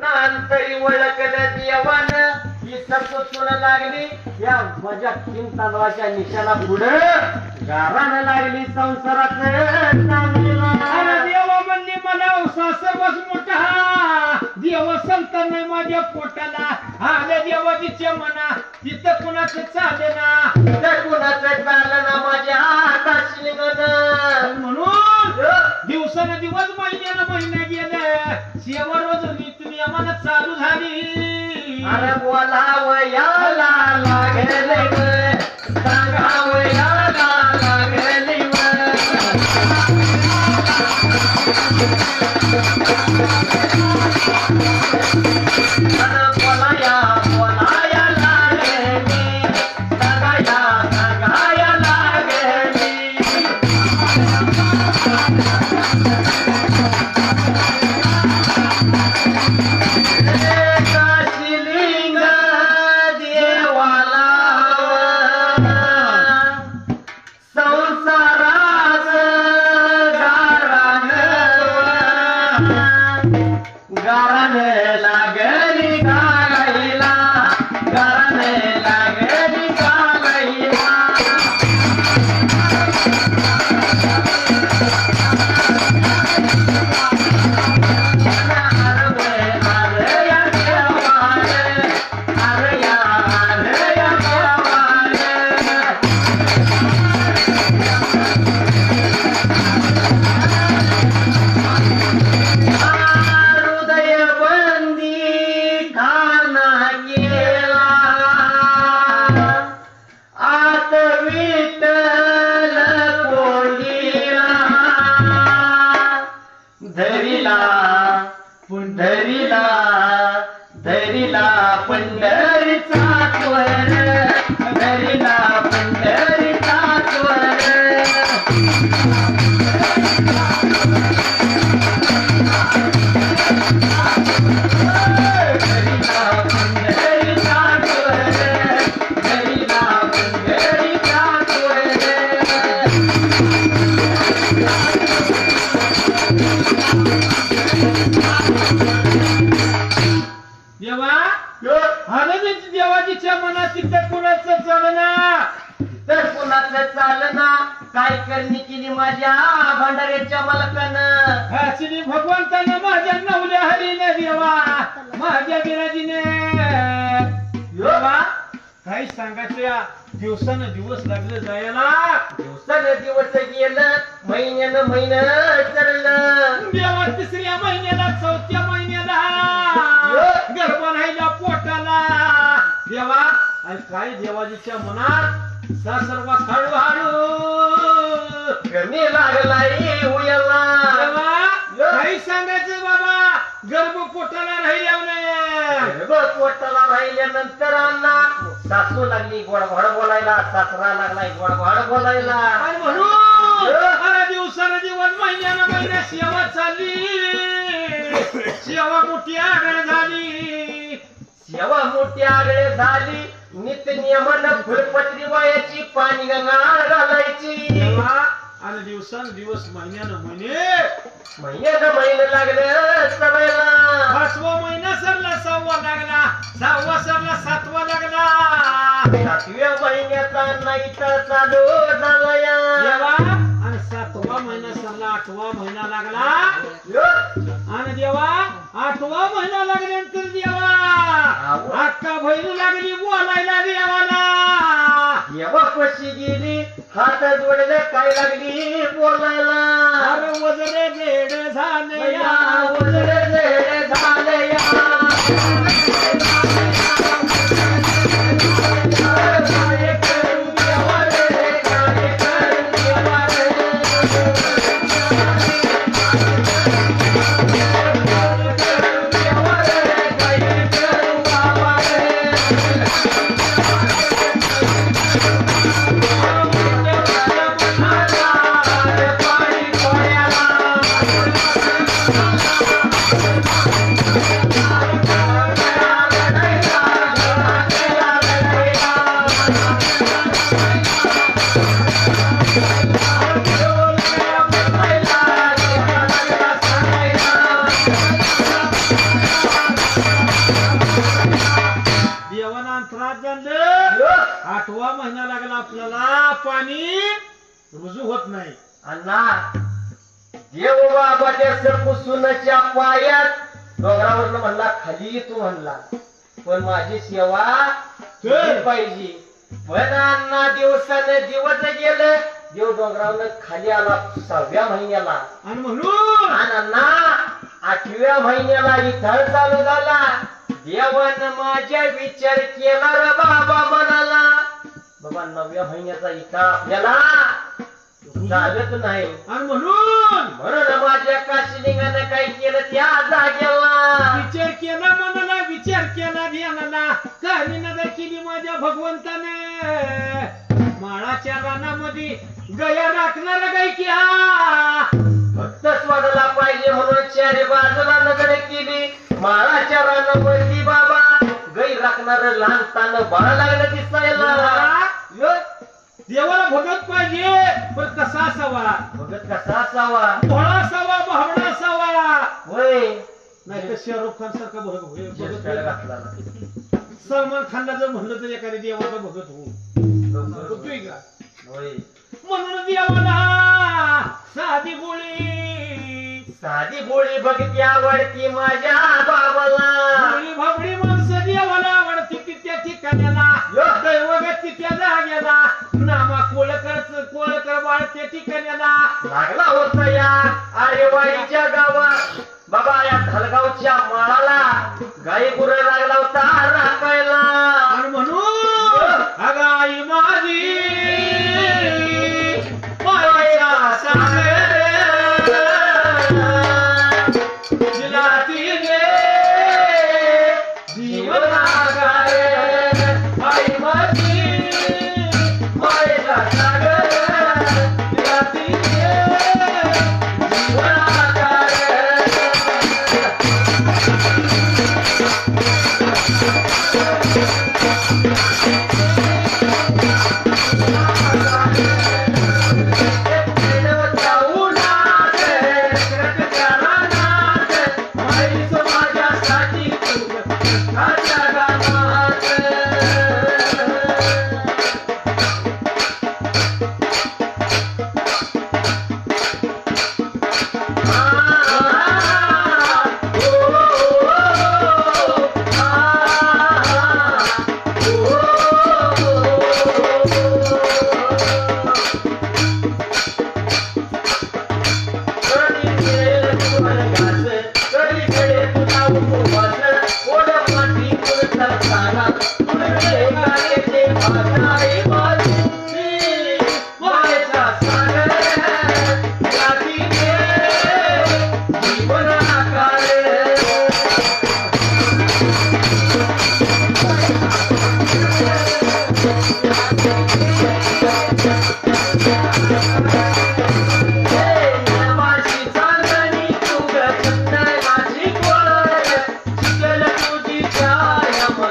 नांतरी ओळखलं देवान. ही सरस्वतून लागली. या माझ्या तीन तांदळाच्या निशाला पुढे. गारानं लागली संसाराचं देवा म्हणली मला सर्वच मोठा. देव संत नाही माझ्या पोटाला. आल्या देवाची म्हणा तिथं कुणाचं चाले ना? तर कुणाचं चाललं ना माझ्या हाताशी. म्हणून दिवसानं दिवस महिन्यानं महिने गेले. शेवट रोज नीती चालू झाली. अरे बोलावयाला भंडाऱ्याच्या मालकानं. श्री भगवंतानं माझ्या नवल्या हरीने देवा माझ्या विराजीने देवा काही सांगायचं या दिवसानं दिवस लागले जायला. दिवसानं दिवस गेलं महिन्यानं महिनं चाललं. देवा तिसऱ्या महिन्याला चौथ्या महिन्याला. गर्भ राहिला पोटाला. देवा आणि काय देवाजीच्या मनात सर्व हळूहळू कमी लागलाय उयाला. काही सांगायचं बाबा गर्भ पोटाला राहिल्याने पोटाला राहिल्यानंतर अण्णा सासू लागली गोड घोड बोलायला सासरा लागलाय गोड घोड बोलायला म्हणून अरे दिवसानं दिवस महिन्यानं महिन्या सेवा चालली. सेवा मोठी आगळ झाली. सेवा मोठी आगळे झाली. नित्य नियमानं फुलपत्री वायाची पाणी गंगाळ घालायची. आणि दिवसानं दिवस महिन्यानं महिने. महिन्यानं महिने लागले सवयला पाचवा महिना सरला सहावा लागला. सहावा सरला सातवा लागला. सातव्या महिन्याचा नाईट चालू झालाया. देवा आणि सातवा महिना सरला आठवा महिना लागला. आणि देवा आठवा महिना लागल्यानंतर देवा अक्का बहीण लागली बोलायला देवाला. येवा कशी गेली? हात जोडले काय लागली बोलायला. अरे वजरे बेड झाले झेडे झाले. सरपुसुनाच्या पायात. डोंगरावर म्हणला खाली तू म्हणला. पण माझी सेवा केली पाहिजे. पण अण्णा दिवसाने दिवस गेलं देव डोंगरावर खाली आला सहाव्या महिन्याला. आणि म्हणून? अण्णा आठव्या महिन्याला इथं चालू झाला. देवानं माझ्या विचार केला रे बाबा म्हणाला. बाबा नवव्या महिन्याचा इथं आपल्याला चालत नाही. आणि म्हणून म्हणून माझ्या काशिलिंगानं काय केलं त्या जागेला. विचार केला मनाला विचार केला ध्यानाला कहाणी नजर केली माझ्या भगवंताने. माळाच्या रानामध्ये गया राखणार गाय की हा. फक्त स्वतःला पाहिजे म्हणून चारी बाजूला नजर केली. माळाच्या रानावरती बाबा गै राखणार लहान तान बाळ लागलं दिसायला. देवाला भगत पाहिजे पण कसा असावा? भगत कसा असावा? भोळा असावा भावडा असावा? होय. नाही तर शाहरुख खान सारखा भगत होय- भगत. घातला सलमान खानला जर म्हणलं तर एखाद्या देवाचा भगत हो होतोय का? होय. म्हणून देवाला साधी गोळी. साधी गोळी भक्ती आवडती माझ्या बाबाला. भाबडी माणसं देवाला आवडती ती त्या ठिकाण्याला. यो. दैवगती त्या जागेला. नामा कोळकर कोळकर वाळते त्या ठिकाण्याला. लागला होता या आरेवाडीच्या गावात. बाबा या धलगावच्या माळाला गाई गुर लागला होता राखायला.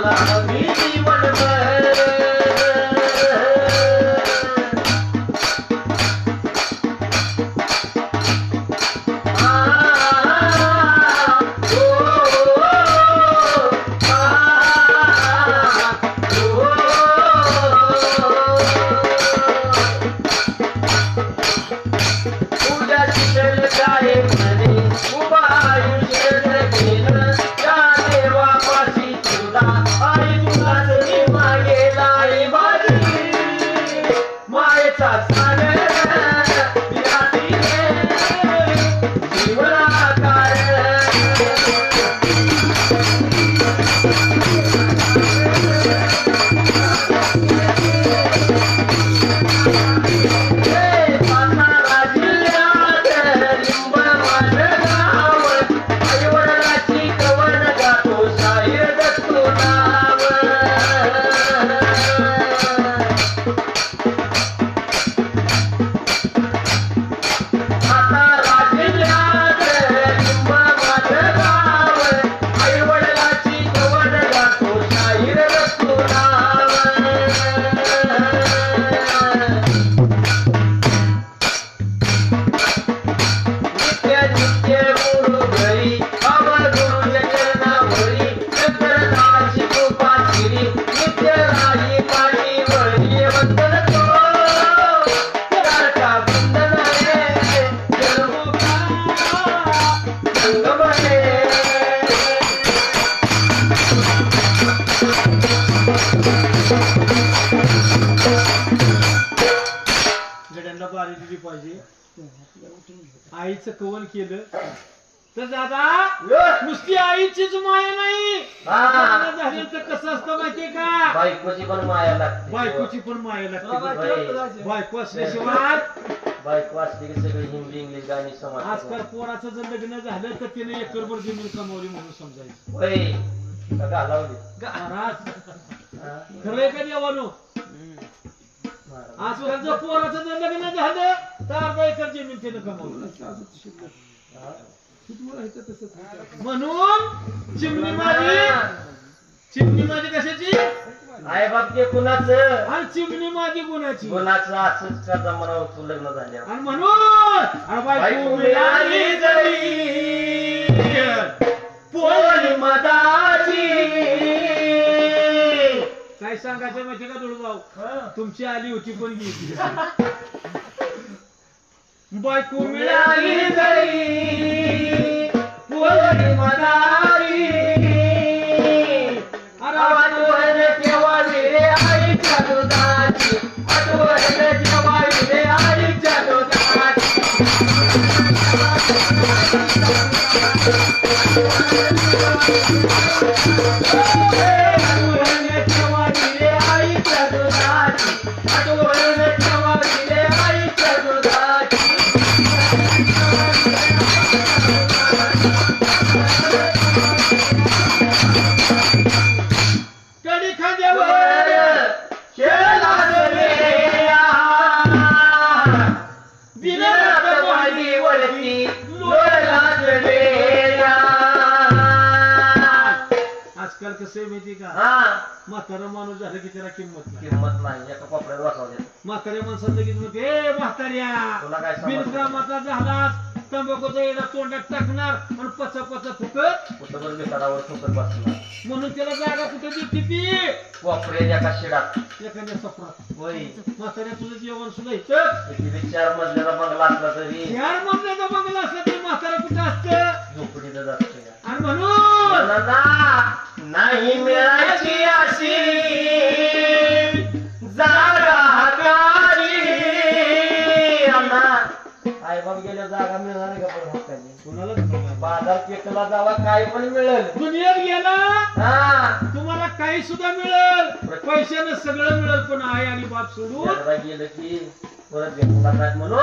감사합니다. आईचं कवन केलं. तर दादा. नुसती आईचीच माया नाही. हा. लग्न झालं तर कसं असतं माहितीये का? बायकोची पण माया लागते. बायकोची पण माया लागते. बायको असल्याशिवाय बायको असली की सगळी हिंदी इंग्लिश गाणी आजकाल समजतात पोराचं जर लग्न झालं तर तिने एकरभर जमीन कमावली म्हणून समजायचं. होय. का घालावली? महाराज हा. खरंय का देवानो. आजकाल जर पोराचं जर लग्न झालं अर्धा एकर जमीन कमावली हा. म्हणून चिमणी माझी चिमणी माझी कशाची? आई बाप ते कुणाचं? आणि चिमणी माझी गुणाची कुणाचं असंच का जमराव तू लग्न झाल्यावर. आणि म्हणून अरे बायको बायको मिळाली मिळाली जरी? पोळी मदाची. काय सांगायचं माहिती का दुळभाऊ? तुमची आली होती पण गेली. बायको मिळाली जरी मदाची अरे आठवण ठेवावी रे आईच्या दुधाची. आठवण ठेवावी रे आईच्या दुधाची. आजकाल कसं आहे माहिती का? हा. म्हातारा माणूस झालं की त्याला किंमत नाही. किंमत नाही. एका कपड्यात बसवले म्हाताऱ्या ए म्हाताऱ्या तुला काय समजलं? बिनकामाचा झालास तंबाखूचा येडा तोंडात टाकणार आणि पचा पचा फुकत कुठं बसला म्हणून त्याला जागा कुठे देते ती? कोपऱ्यात एका शिडात. एखाद्या सफरात होय. म्हाताऱ्या तुझं जेवण सुद्धा इथं? किती चार मजल्याला बंगला असला तरी. चार बंगला असला तरी म्हातारा कुठं असतं? असतो या. आणि म्हणून नाही मिळायची अशी जागा हकारी अण्णा आई बाप गेल्या जागा मिळणार आहे का पण हक्काने कोणालाच नाही. बाजार पेटला जावा काय पण मिळेल. दुनियेत गेला हा. तुम्हाला काही सुद्धा मिळेल. पैशानं सगळं मिळेल पण आई आणि बाप सोडून. एकदा गेलं की परत म्हणून.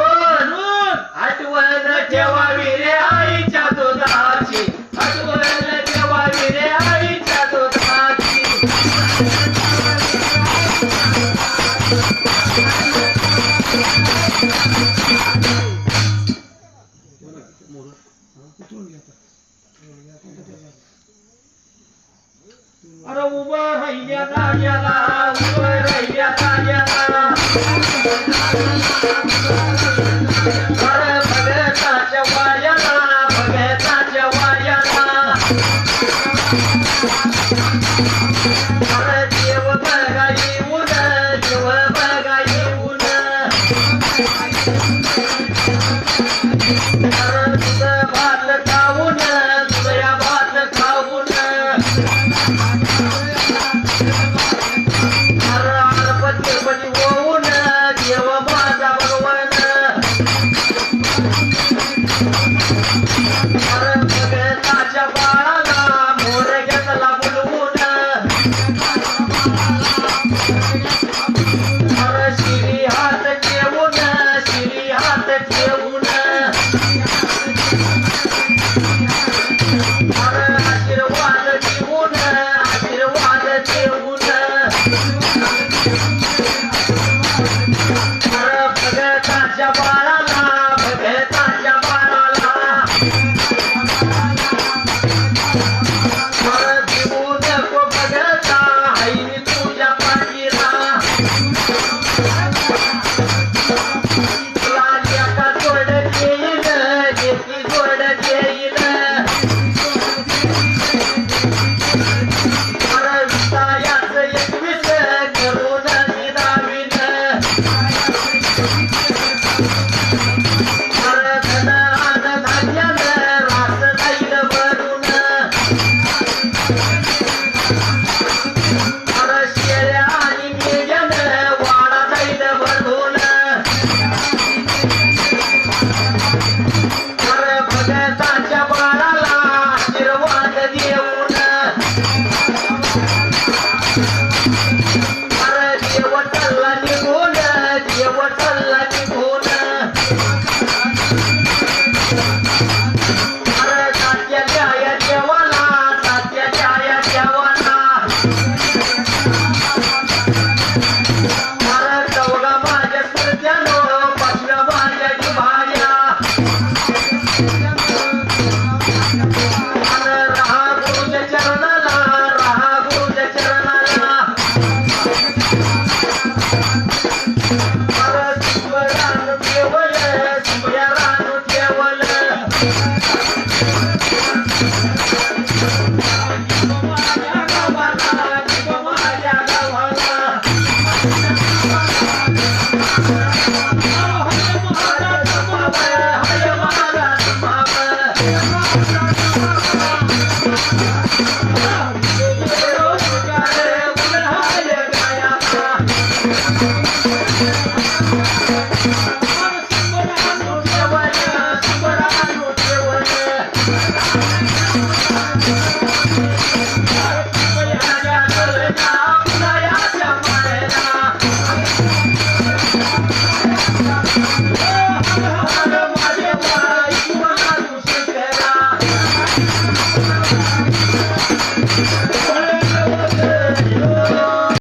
आठवण ठेवावी रे आईच्या दुधाची. आठवण ठेवावी echaron a